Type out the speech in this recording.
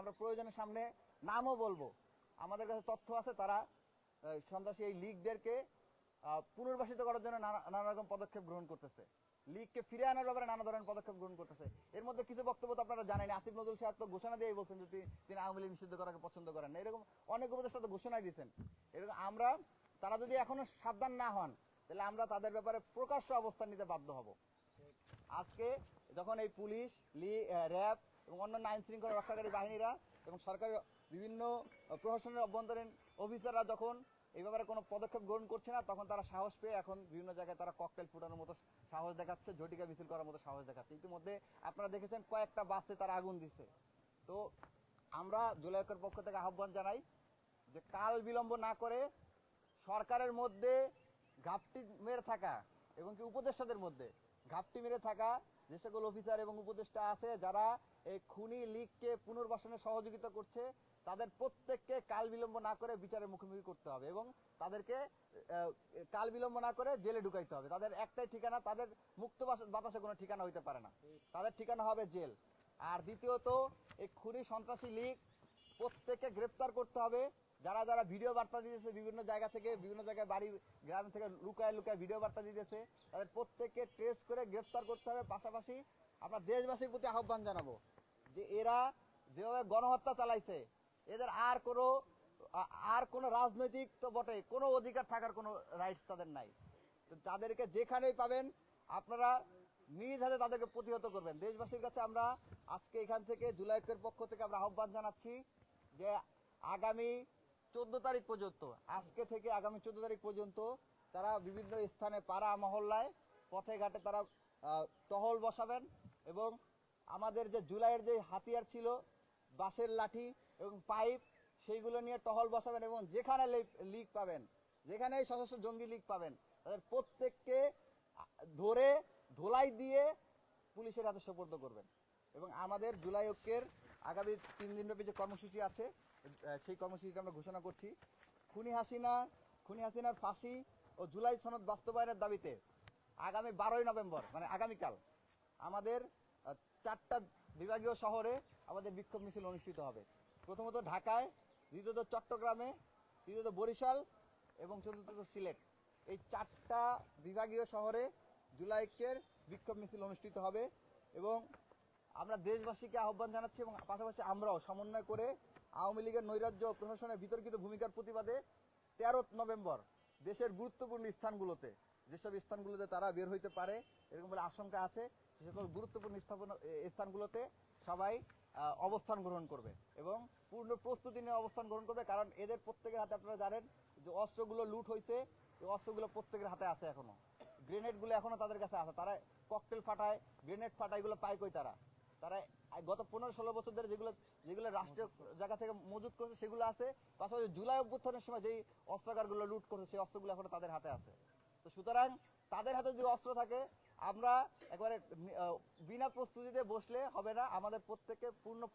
আমরা প্রয়োজনের সামনে নামও বলব। আমাদের কাছে তথ্য আছে, তারা সন্ত্রাসী এই লীগদেরকে পুনর্বাসিত করার জন্য নানা রকম পদক্ষেপ গ্রহণ করতেছে। লীগকে ফিরে আনার ব্যাপারে নানা ধরনের পদক্ষেপ গ্রহণ করতেছে। এর মধ্যে কিছু বক্তব্য তো আপনারা জানেন আসিফ নজরুল সাহেব তো ঘোষণা দিয়ে বলছেন যে তিনি আওয়ামী লীগ নিষিদ্ধ করাকে পছন্দ করেন না। এরকম অনেক উপদেষ্টা তো ঘোষণাই দিয়েছেন। এরকম আমরা, তারা যদি এখনও সাবধান না হন, তাহলে আমরা তাদের ব্যাপারে প্রকাশ্য অবস্থান নিতে বাধ্য হব। আজকে যখন এই পুলিশ, লি র্যাব এবং অন্যান্য আইন শৃঙ্খলা রক্ষাকারী বাহিনীরা এবং সরকারের বিভিন্ন প্রশাসনের অভ্যন্তরীণ অফিসাররা যখন এই ব্যাপারে কোনো পদক্ষেপ গ্রহণ করছে না, তখন তারা সাহস পেয়ে এখন বিভিন্ন জায়গায় তারা ককটেল ফুটানোর মতো সাহস দেখাচ্ছে, ঝটিকা মিছিল করার মতো সাহস দেখাচ্ছে। ইতিমধ্যে আপনারা দেখেছেন কয়েকটা বাসে তারা আগুন দিছে। তো আমরা জুলাইকের পক্ষ থেকে আহ্বান জানাই যে কাল বিলম্ব না করে সরকারের মধ্যে ঘাপটি মেরে থাকা এবং কি উপদেষ্টাদের মধ্যে ঘাপটি মেরে থাকা যে সকল অফিসার এবং উপদেষ্টা আছে যারা এই খুনি লীগকে পুনর্বাসনে সহযোগিতা করছে। তাদের প্রত্যেককে কাল বিলম্ব না করে বিচারের মুখোমুখি করতে হবে এবং তাদেরকে কাল বিলম্ব না করে জেলে ঢুকাইতে হবে। তাদের একটাই ঠিকানা, তাদের মুক্ত বাতাসে কোনো ঠিকানা হইতে পারে না। তাদের ঠিকানা হবে জেল। আর দ্বিতীয়ত, এই খুনি সন্ত্রাসী লীগ প্রত্যেককে গ্রেপ্তার করতে হবে। যারা যারা ভিডিও বার্তা দিতেছে বিভিন্ন জায়গা থেকে, বিভিন্ন জায়গায় বাড়ি, গ্রাম থেকে লুকায় লুকায় ভিডিও বার্তা দিতেছে, তাদের প্রত্যেককে ট্রেস করে গ্রেপ্তার করতে হবে। পাশাপাশি আমরা দেশবাসীর প্রতি আহ্বান জানাব যে এরা যেভাবে গণহত্যা চালাইছে, এদের আর কোনো আর কোনো রাজনৈতিক তো বটে, কোনো অধিকার থাকার কোনো রাইটস তাদের নাই। তো তাদেরকে যেখানেই পাবেন, আপনারা নিজ হাতে তাদেরকে প্রতিহত করবেন। দেশবাসীর কাছে আমরা আজকে এখান থেকে, জুলাইকের পক্ষ থেকে আমরা আহ্বান জানাচ্ছি যে আগামী চোদ্দ তারিখ পর্যন্ত। আজকে থেকে আগামী চোদ্দ তারিখ পর্যন্ত তারা বিভিন্ন স্থানে পাড়া মহল্লায় পথে ঘাটে তারা টহল বসাবেন এবং আমাদের যে জুলাইয়ের যে হাতিয়ার ছিল, বাঁশের লাঠি এবং পাইপ, সেইগুলো নিয়ে টহল বসাবেন এবং যেখানে লিগ পাবেন যেখানে সশস্ত্র জঙ্গি লীগ পাবেন, তাদের প্রত্যেককে ধরে ধোলাই দিয়ে পুলিশের হাতে সোপর্দ করবেন। এবং আমাদের জুলাই ঐক্যের আগামী তিন দিনব্যাপী যে কর্মসূচি আছে সেই কর্মসূচিটা আমরা ঘোষণা করছি। খুনি হাসিনা, খুনি হাসিনার ফাঁসি ও জুলাই সনদ বাস্তবায়নের দাবিতে আগামী বারোই নভেম্বর মানে আগামীকাল আমাদের চারটা বিভাগীয় শহরে আমাদের বিক্ষোভ মিছিল অনুষ্ঠিত হবে। প্রথমত ঢাকায়, দ্বিতীয়ত চট্টগ্রামে, তৃতীয়ত বরিশাল এবং চতুর্থত সিলেট। এই চারটা বিভাগীয় শহরে জুলাইকের বিক্ষোভ মিছিল অনুষ্ঠিত হবে এবং আমরা দেশবাসীকে আহ্বান জানাচ্ছি এবং পাশাপাশি আমরাও সমন্বয় করে আওয়ামী লীগের নৈরাজ্য প্রশাসনের বিতর্কিত ভূমিকার প্রতিবাদে তেরো নভেম্বর দেশের গুরুত্বপূর্ণ স্থানগুলোতে, যেসব স্থানগুলোতে তারা বের হইতে পারে, এরকম বলে আশঙ্কা আছে, সে সকল গুরুত্বপূর্ণ স্থাপন স্থানগুলোতে সবাই অবস্থান গ্রহণ করবে এবং পূর্ণ প্রস্তুতি নিয়ে অবস্থান গ্রহণ করবে, কারণ এদের প্রত্যেকের হাতে আপনারা জানেন যে অস্ত্রগুলো লুট হয়েছে এই অস্ত্রগুলো প্রত্যেকের হাতে আছে এখনও। গ্রেনেডগুলো এখনও তাদের কাছে আছে, তারা ককটেল ফাটায়, গ্রেনেড ফাটায়, এগুলো পায় কই তারা? তারা গত পনেরো ষোলো বছর ধরে যেগুলো যেগুলো রাষ্ট্রীয় জায়গা থেকে মজুত করেছে, সেগুলো আছে। পাশাপাশি জুলাই অভ্যুত্থানের সময় যেই অস্ত্রাগারগুলো লুট করছে, সেই অস্ত্রগুলো এখন তাদের হাতে আছে। তো সুতরাং তাদের হাতে যদি অস্ত্র থাকে, আমরা একবারে বিনা প্রস্তুতিতে বসলে হবে না। আমাদের প্রত্যেককে পূর্ণ